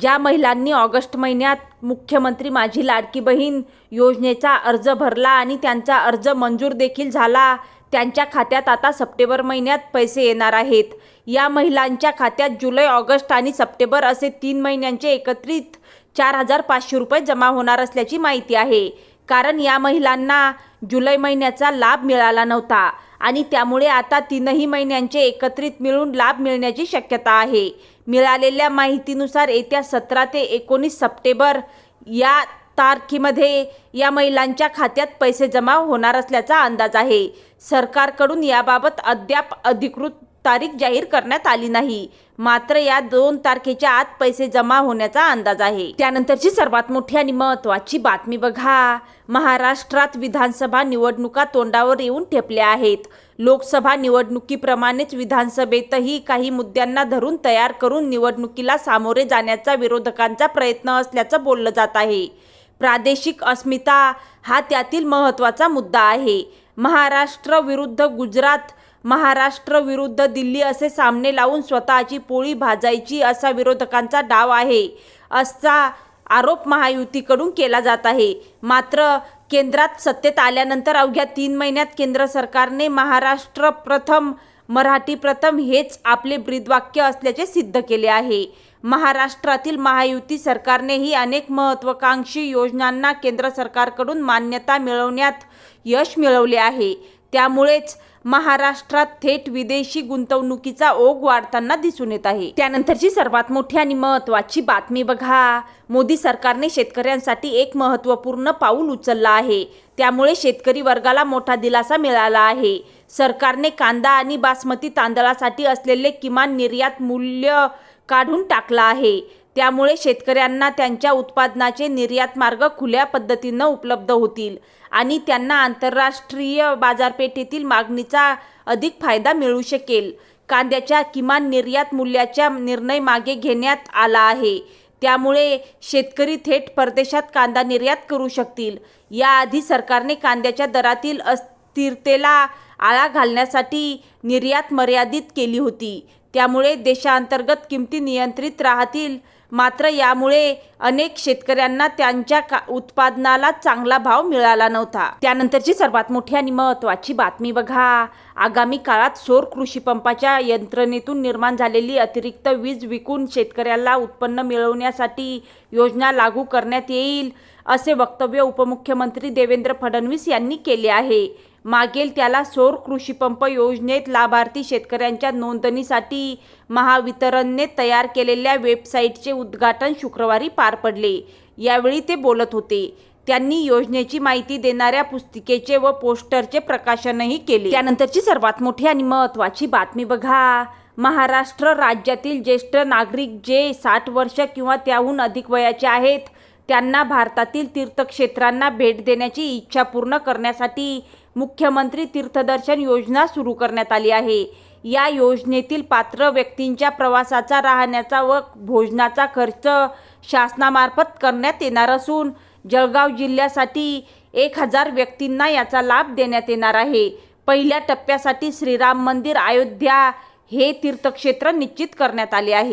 ज्या महिलांनी ऑगस्ट महिन्यात मुख्यमंत्री माझी लाडकी बहीण योजनेचा अर्ज भरला आणि त्यांचा अर्ज मंजूर देखील झाला त्यांच्या खात्यात आता सप्टेंबर महिन्यात पैसे येणार आहेत. या महिलांच्या खात्यात जुलै ऑगस्ट आणि सप्टेंबर असे तीन महिन्यांचे एकत्रित चार हजार पाचशे रुपये जमा होणार असल्याची माहिती आहे. कारण या महिलांना जुलै महिन्याचा लाभ मिळाला नव्हता. आणि त्यामुळे आता तीनही महिन्यांचे एकत्रित मिळून लाभ मिळण्याची शक्यता आहे. मिळालेल्या माहितीनुसार येत्या सतरा ते एकोणीस सप्टेंबर या तारखेमध्ये या महिलांच्या खात्यात पैसे जमा होणार असल्याचा अंदाज आहे. सरकारकडून याबाबत अद्याप अधिकृत तारीख जाहीर करण्यात आली नाही. मात्र या दोन तारखेच्या आत पैसे जमा होण्याचा अंदाज आहे. त्यानंतरची सर्वात मोठी आणि महत्वाची बातमी बघा. महाराष्ट्रात विधानसभा निवडणुका तोंडावर येऊन ठेपल्या आहेत. लोकसभा निवडणुकीप्रमाणेच विधानसभेतही काही मुद्द्यांना धरून तयार करून निवडणुकीला सामोरे जाण्याचा विरोधकांचा प्रयत्न असल्याचं बोललं जात आहे. प्रादेशिक अस्मिता हा त्यातील महत्त्वाचा मुद्दा आहे. महाराष्ट्र विरुद्ध गुजरात महाराष्ट्र विरुद्ध दिल्ली असे सामने लावून स्वतःची पोळी भाजायची असा विरोधकांचा डाव आहे असा आरोप महायुतीकडून केला जात आहे. मात्र केंद्रात सत्तेत आल्यानंतर अवघ्या तीन महिन्यात केंद्र सरकारने महाराष्ट्र प्रथम मराठी प्रथम हेच आपले ब्रीदवाक्य असल्याचे सिद्ध केले आहे. महाराष्ट्रातील महायुती सरकारनेही अनेक महत्त्वाकांक्षी योजनांना केंद्र सरकारकडून मान्यता मिळवण्यात यश मिळवले आहे. त्यामुळेच महाराष्ट्रात थेट विदेशी गुंतवणुकीचा ओघ वाढताना दिसून येत आहे. त्यानंतरची सर्वात मोठी आणि महत्त्वाची बातमी बघा. मोदी सरकारने शेतकऱ्यांसाठी एक महत्त्वपूर्ण पाऊल उचललं आहे. त्यामुळे शेतकरी वर्गाला मोठा दिलासा मिळाला आहे. सरकारने कांदा आणि बासमती तांदळासाठी असलेले किमान निर्यात मूल्य काढून टाकलं आहे. त्यामुळे शेतकऱ्यांना त्यांच्या उत्पादनाचे निर्यात मार्ग खुल्या पद्धतीनं उपलब्ध होतील आणि त्यांना आंतरराष्ट्रीय बाजारपेठेतील मागणीचा अधिक फायदा मिळू शकेल. कांद्याच्या किमान निर्यात मूल्याच्या निर्णय मागे घेण्यात आला आहे. त्यामुळे शेतकरी थेट परदेशात कांदा निर्यात करू शकतील. याआधी सरकारने कांद्याच्या दरातील अस्थिरतेला आळा घालण्यासाठी निर्यात मर्यादित केली होती. त्यामुळे देशांतर्गत किमती नियंत्रित राहतील. मात्र यामुळे अनेक शेतकऱ्यांना त्यांच्या का उत्पादनाला चांगला भाव मिळाला नव्हता. त्यानंतरची सर्वात मोठी आणि महत्त्वाची बातमी बघा. आगामी काळात सौर कृषी पंपाच्या यंत्रणेतून निर्माण झालेली अतिरिक्त वीज विकून शेतकऱ्याला उत्पन्न मिळवण्यासाठी योजना लागू करण्यात येईल असे वक्तव्य उपमुख्यमंत्री देवेंद्र फडणवीस यांनी केले आहे. मागेल त्याला सौर कृषीपंप योजनेत लाभार्थी शेतकऱ्यांच्या नोंदणीसाठी महावितरणने तयार केलेल्या वेबसाईटचे उद्घाटन शुक्रवारी पार पडले. यावेळी ते बोलत होते. त्यांनी योजनेची माहिती देणाऱ्या पुस्तिकेचे व पोस्टरचे प्रकाशनही केले. त्यानंतरची सर्वात मोठी आणि महत्त्वाची बातमी बघा. महाराष्ट्र राज्यातील ज्येष्ठ नागरिक जे साठ वर्ष किंवा त्याहून अधिक वयाचे आहेत त्यांना भारतातील तीर्थक्षेत्रांना भेट देण्याची इच्छा पूर्ण करण्यासाठी मुख्यमंत्री तीर्थदर्शन योजना सुरू करण्यात आली आहे. या योजनेतील पात्र व्यक्तींच्या प्रवासाचा राहण्याचा व भोजनाचा खर्च शासनामार्फत करण्यात येणार असून जळगाव जिल्ह्यासाठी एक हजार व्यक्तींना याचा लाभ देण्यात येणार आहे. पहिल्या टप्प्यासाठी श्रीराम मंदिर अयोध्या हे तीर्थक्षेत्र निश्चित करण्यात आले आहे.